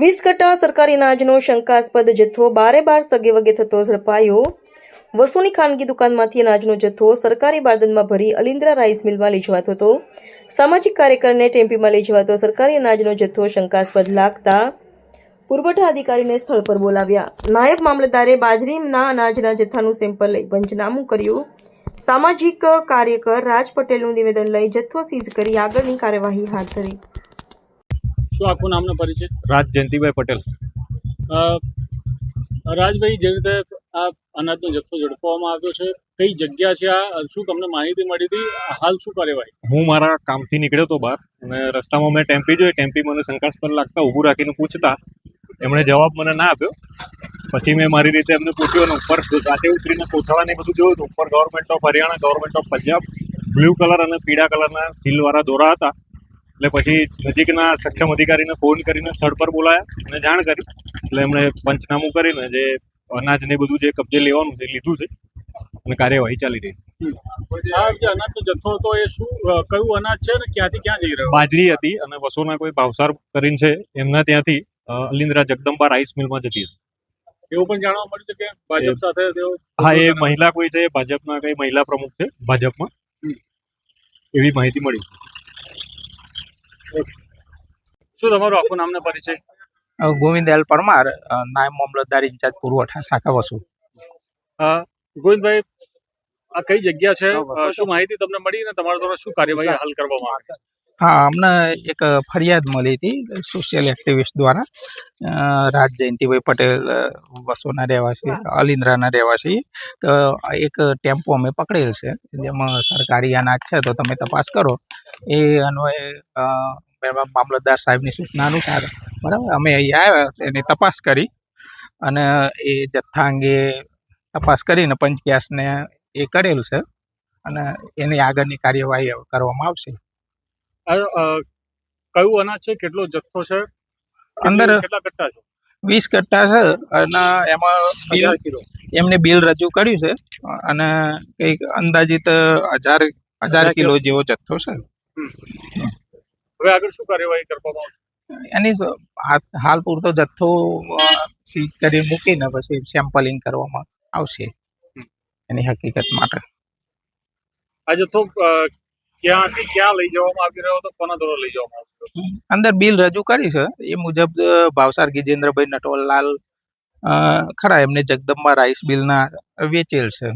વીસ કટ્ટા સરકારી અનાજનો શંકાસ્પદ જથ્થો બારે બાર સગે વગે થતો ઝડપાયો. વસુની ખાનગી દુકાનમાંથી અનાજનો જથ્થો સરકારી બારદનમાં ભરી અલિન્દ્રા રાઈસ મિલમાં લઈ જવાતો હતો. સામાજિક કાર્યકરને ટેમ્પીમાં લઈ જવાતો સરકારી અનાજનો જથ્થો શંકાસ્પદ લાગતા પુરવઠા અધિકારીને સ્થળ પર બોલાવ્યા. નાયબ મામલતદારે બાજરીના અનાજના જથ્થાનું સેમ્પલ લઈ પંચનામું કર્યું. સામાજિક કાર્યકર રાજ પટેલનું નિવેદન લઈ જથ્થો સીઝ કરી આગળની કાર્યવાહી હાથ ધરી. શું આખું નામનો પરિચય? રાજ જયંતિભાઈ પટેલ. અ, રાજભાઈ જે રીતે આ અનાજનો જથ્થો ઝડપવામાં આવ્યો છે કઈ જગ્યા છે આ? શું તમને માહિતી મળી હતી? હાલ શું કાર્યવાહી? હું મારા કામથી નીકળ્યો હતો બહાર અને રસ્તામાં મેં ટેમ્પી જોઈ ટેમ્પી મને શંકાસ્પદ લાગતા ઊભું રાખીને પૂછતા. એમણે જવાબ મને ના આપ્યો. પછી મેં મારી રીતે એમને પૂછ્યું અને ઉપર સાથે ઉતરીને કોથળાને બધું જોયું હતું ઉપર government of Haryana government of Punjab blue colour અને પીળા કલરના સીલવાળા દોરા હતા. એટલે પછી નજીકના સક્ષમ અધિકારીને ફોન કરીને સ્થળ પર બોલાયા અને જાણ કરી. એટલે એમણે પંચનામું કરીને જે અનાજ ને બધું જે કબજે લેવાનું છે લીધું છે અને કાર્યવાહી ચાલી રહી છે. અનાજનો જથ્થો હતો એ શું કયું અનાજ છે અને ક્યાંથી ક્યાં જઈ રહ્યો? બાજરી હતી અને વસોના કોઈ ભાવસાર કરીને છે એમના ત્યાંથી અલિન્દ્રા જગદંબા રાઈસ મિલમાં જતી હતી. એવું પણ જાણવા મળ્યું છે કે ભાજપ સાથે તેઓ હા એ મહિલા કોઈ છે ભાજપના કઈ મહિલા પ્રમુખ છે ભાજપમાં? એવી માહિતી મળી. શું તમારું આખું નામનો પરિચય? ગોવિંદ એલ પરમાર નાયબ મામલતદાર ઇન્ચાર્જ પુરવઠા શાખા વસુ ગોવિંદભાઈ આ કઈ જગ્યા છે? શું માહિતી તમને મળી અને તમારા દ્વારા શું કાર્યવાહી હાલ કરવામાં આવી? હા અમને એક ફરિયાદ મળી હતી સોશિયલ એક્ટિવિસ્ટ દ્વારા. રાજ જયંતિભાઈ પટેલ વસોના રહેવાસી અલિન્દ્રાના રહેવાસી. તો એક ટેમ્પો અમે પકડેલ છે જેમાં સરકારી અનાજ છે તો તમે તપાસ કરો. એ અન્વયે મામલતદાર સાહેબની સૂચના અનુસાર બરાબર અમે અહીં આવ્યા એની તપાસ કરી. અને એ જથ્થા અંગે તપાસ કરીને પંચગ્યાસને એ કરેલ છે. અને એની આગળની કાર્યવાહી કરવામાં આવશે. કયું અનાજ છે? કેટલો જથ્થો છે? અંદર કેટલી- કટ્ટા છે? વીસ કટ્ટા છે અને એમાં બિલ કિલો. એમને બિલ રજૂ કર્યું છે અને કંઈક અંદાજિત હજાર હજાર કિલો જેવો જથ્થો છે. હવે આગળ શું કાર્યવાહી કરવામાં એની હાલ- પૂરતો જથ્થો સીઝ કરી મૂકીને પછી સેમ્પલિંગ કરવામાં આવશે. એની હકીકત માટે. આ જથ્થો ક્યાંથી ક્યાં લઈ જવામાં આવી રહ્યો હતો કોના દ્વારા લઈ જવામાં આવ્યો અંદર બિલ રજૂ કરી છે. એ મુજબ ભાવસાર ગિજેન્દ્રભાઈ નટવરલાલ અ, ખરા એમને જગદંબા રાઈસ બિલના વેચેલ છે.